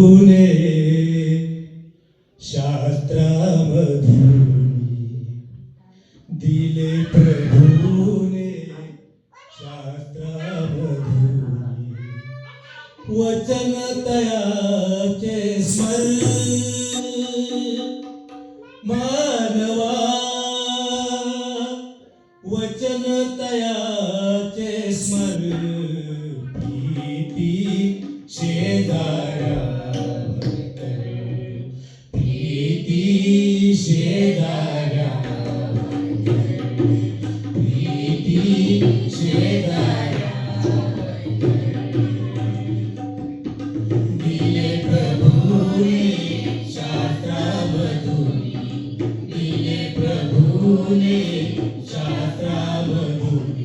मधुने शास्त्रामधुने दिले प्रभुने शास्त्रामधुने वचन तयाचे स्मर मानवा वचन तयाचे स्मर प्रीती शेजार Shastra Madhuri, Shastra Madhuri.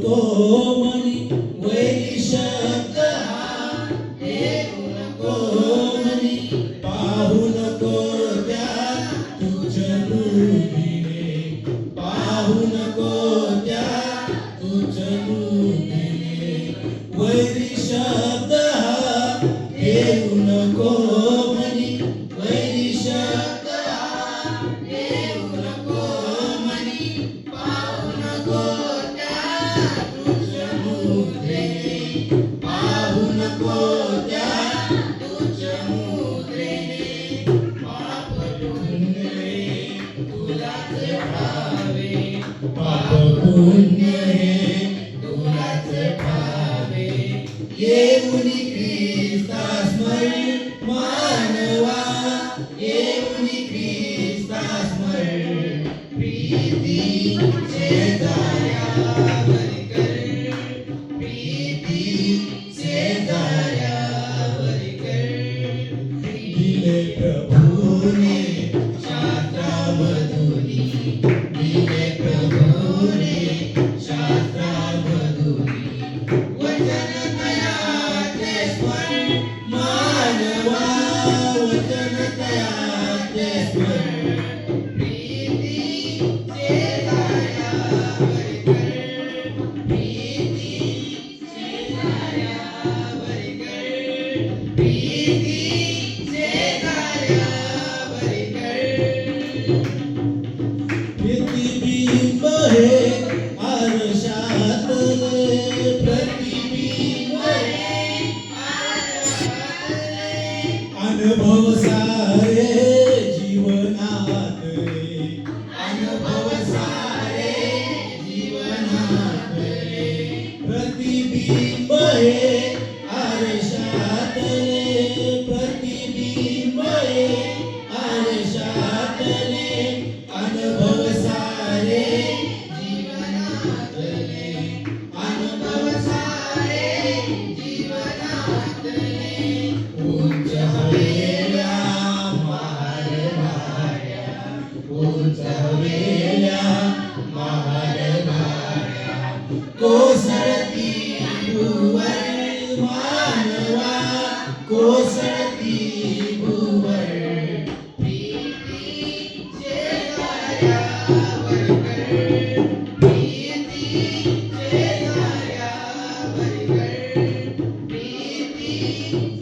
तो मनी वैरी शब्द हा देऊ नको मनी पाहू नको त्या तुझ्या रूपिने पाहू नको त्या तुझ्या रूपिने वैरी शब्द Papa, I never Amém.